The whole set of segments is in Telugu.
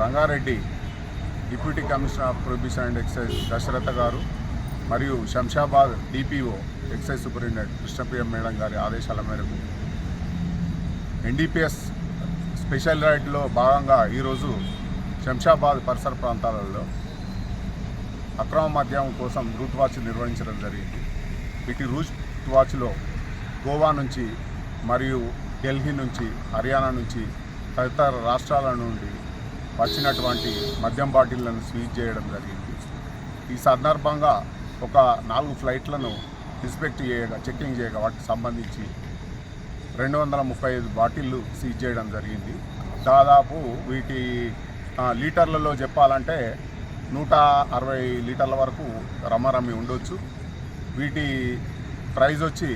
Rangareddy deputy commissioner of prohibition and excise Dasaratha గారు మరియు Shamshabad DPO excise superintendent Krishnapriya madam గారి ఆదేశాల మేరకు. ఎన్డీపీఎస్ స్పెషల్ రైడ్లో భాగంగా ఈరోజు శంషాబాద్ పరిసర ప్రాంతాలలో అక్రమ మద్యం కోసం రూట్ వాచ్ నిర్వహించడం జరిగింది. వీటి రూట్ వాచ్లో గోవా నుంచి మరియు ఢిల్లీ నుంచి హర్యానా నుంచి తదితర రాష్ట్రాల నుండి వచ్చినటువంటి మద్యం బాటిళ్ళను స్వీజ్ చేయడం జరిగింది. ఈ సందర్భంగా ఒక నాలుగు ఫ్లైట్లను ఇన్స్పెక్ట్ చేయగా చెక్కింగ్ చేయగా వాటికి సంబంధించి రెండు వందల ముప్పై ఐదు బాటిళ్ళు సీజ్ చేయడం జరిగింది. దాదాపు వీటి లీటర్లలో చెప్పాలంటే నూట అరవై లీటర్ల వరకు రమ్మరమ్మి ఉండొచ్చు. వీటి ప్రైజ్ వచ్చి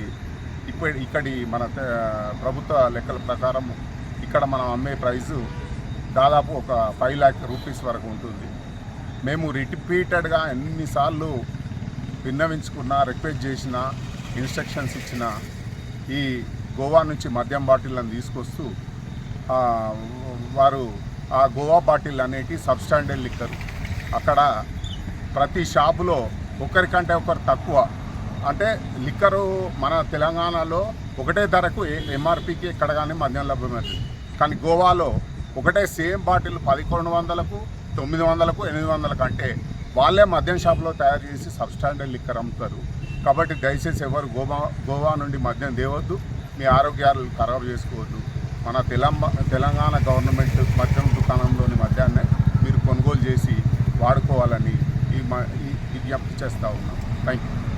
ఇప్పటి ఇక్కడి మన ప్రభుత్వ లెక్కల ప్రకారం ఇక్కడ మనం అమ్మే ప్రైజు దాదాపు ఒక ఫైవ్ ల్యాక్ రూపీస్ వరకు ఉంటుంది. మేము రిపీటెడ్గా ఎన్నిసార్లు విన్నవించుకున్నా రిక్వెస్ట్ చేసిన ఇన్స్ట్రక్షన్స్ ఇచ్చిన ఈ గోవా నుంచి మద్యం బాటిళ్ళను తీసుకొస్తూ వారు ఆ గోవా బాటిల్ అనేటి సబ్స్టాండర్డ్ లిక్కర్. అక్కడ ప్రతి షాపులో ఒకరికంటే ఒకరు తక్కువ. అంటే లిక్కరు మన తెలంగాణలో ఒకటే ధరకు ఎంఆర్పికి ఎక్కడ కానీ మద్యం లభ్యమవుతుంది. కానీ గోవాలో ఒకటే సేమ్ బాటిల్ పదకొండు వందలకు తొమ్మిది వందలకు ఎనిమిది వందలకు అంటే వాళ్ళే మద్యం షాప్లో తయారు చేసి సబ్స్టాండర్డ్ లిక్కర్ అమ్ముతారు. కాబట్టి దయచేసి ఎవరు గోవా గోవా నుండి మద్యం తేవద్దు. మీ ఆరోగ్యాలు ఖరాబు చేసుకోవద్దు. మన తెలంగాణ తెలంగాణ గవర్నమెంట్ మద్యం దుకాణంలోని మద్యాన్ని మీరు కొనుగోలు చేసి వాడుకోవాలని ఈ మ- ఈ విజ్ఞప్తి చేస్తూ ఉన్నాం. Thank you